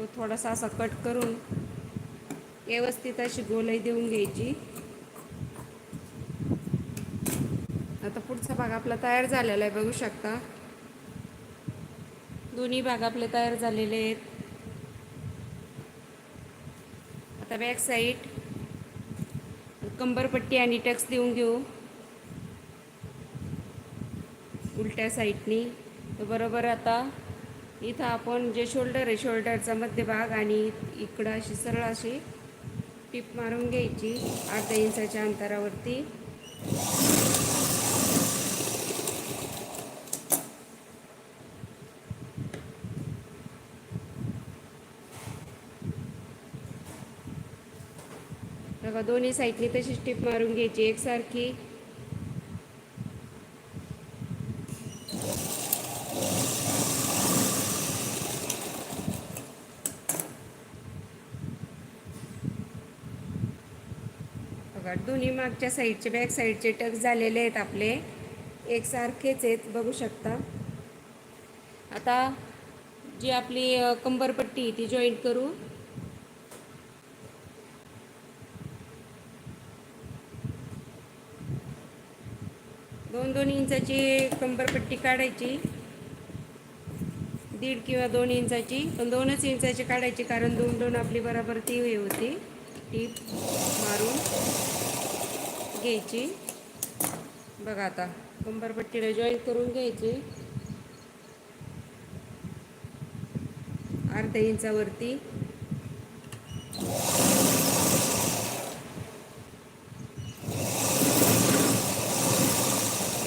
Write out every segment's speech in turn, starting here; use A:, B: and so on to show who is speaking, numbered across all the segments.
A: तो थोडासा असा कट करून व्यवस्थित अशी गोलाई देऊन घ्यायची. आता पुढचा भाग आपला तयार झालेला आहे बघू शकता. दोन्ही भाग आपले तयार झालेले आहेत. आता बॅक साईड कंबरपट्टी आणि टक्स देऊन घेऊ. उलट्या साईडनी तर बरोबर आता इथं आपण जे शोल्डर आहे शोल्डरचा मध्यभाग आणि इकडं अशी सरळ अशी टीप मारून घ्यायची अर्धा इंचाच्या अंतरावरती. बघा दोन्ही साईडनी तशीच टिप मारून घ्यायची एकसारखी. बघा दोन्ही मागच्या साईडचे बॅक साईडचे टक झालेले आहेत आपले. एकसारखेच आहेत बघू शकता. आता जी आपली कंबरपट्टी ती जॉईंट करू. दोन दोन इंचाची कंबरपट्टी काढायची. दीड किंवा दोन इंचाची. पण दोनच इंचाची काढायची कारण दोन दोन आपली बरोबर ती होती. टीप मारून. घ्यायची. बघा आता कंबरपट्टीला जॉईन करून घ्यायची. अर्ध्या इंचावरती.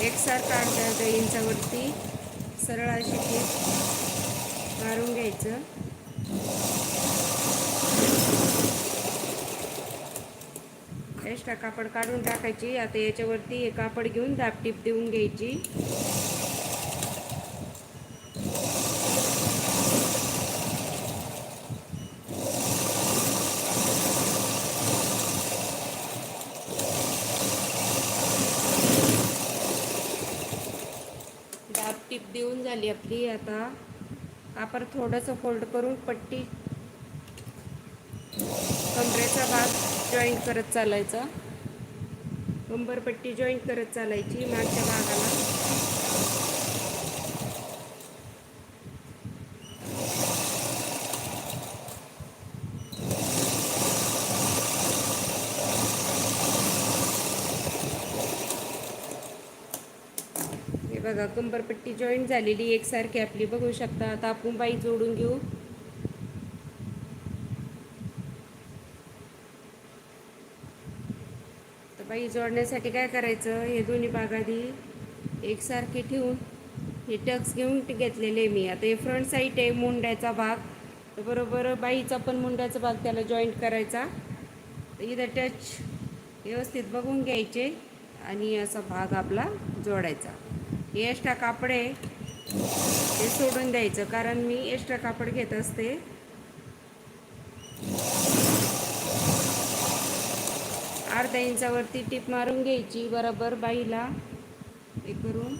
A: एकसारखा अर्ध्या अर्ध्या इंचावरती सरळ अशी टीप मारून घ्यायचं. एक्स्ट्रा कापड काढून टाकायची. आता याच्यावरती हे कापड घेऊन दाबटीप देऊन घ्यायची. दाबटीप देऊन झाली आपली. आता कापड थोडंसं फोल्ड करून पट्टी कमरेचा भाग जॉईंट करत चालायचा. कंबरपट्टी जॉईंट करत चालायची मागच्या भागाला. हे बघा कंबरपट्टी जॉईंट झालेली एकसारखी आपली. बघू शकता आता आपण बाई जोडून घेऊ. बाई जोडण्यासाठी काय करायचं? हे दोन्ही भाग आधी एकसारखे ठेवून हे टक्स घेऊन घेतलेले मी. आता हे फ्रंट साईड आहे मुंड्याचा भाग. तर बरोबर बाईचा पण मुंड्याचा भाग त्याला जॉईंट करायचा. तर इथं टच व्यवस्थित बघून घ्यायचे आणि असा भाग आपला जोडायचा. हे एक्स्ट्रा कापड आहे. ते सोडून द्यायचं. कारण मी एक्स्ट्रा कापड घेत असते. अर्ध्या इंचावरती टीप मारून घ्यायची बरोबर बाईला. हे करून.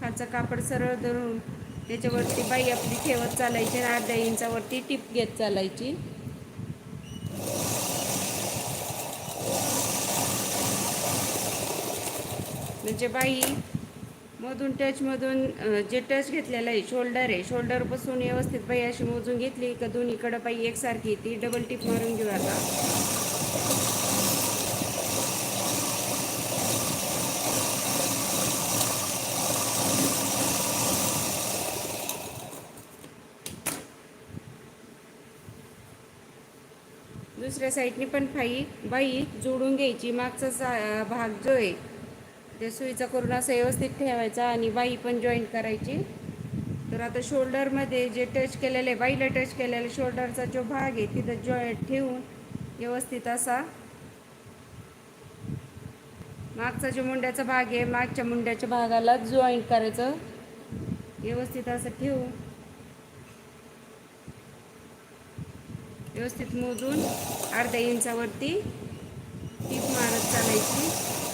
A: खालचा कापड सरळ धरून त्याच्यावरती बाई आपली ठेवत चालायची आणि अर्ध्या इंचावरती टीप घेत चालायची. म्हणजे बाई मधून टचमधून जे टच घेतलेलं आहे शोल्डर आहे शोल्डरपासून व्यवस्थित बाई अशी मोजून घेतली का दोन्हीकडं बाई एकसारखी ती डबल टिप मारून घेऊ आता. दुसऱ्या साईडने पण फाई बाई जोडून घ्यायची. मागचा सा भाग जो आहे ते सुईचा करून असं व्यवस्थित ठेवायचा आणि बाई पण जॉईंट करायची. तर आता शोल्डरमध्ये जे टच केलेले आहे बाईला टच केलेलं शोल्डरचा जो भाग आहे तिथं जॉ ठेवून व्यवस्थित असा मागचा जो मुंड्याचा भाग आहे मागच्या मुंड्याच्या भागाला जॉईंट करायचं. व्यवस्थित असं ठेवून व्यवस्थित मोजून अर्ध्या इंचावरती टीप मारत चालायची.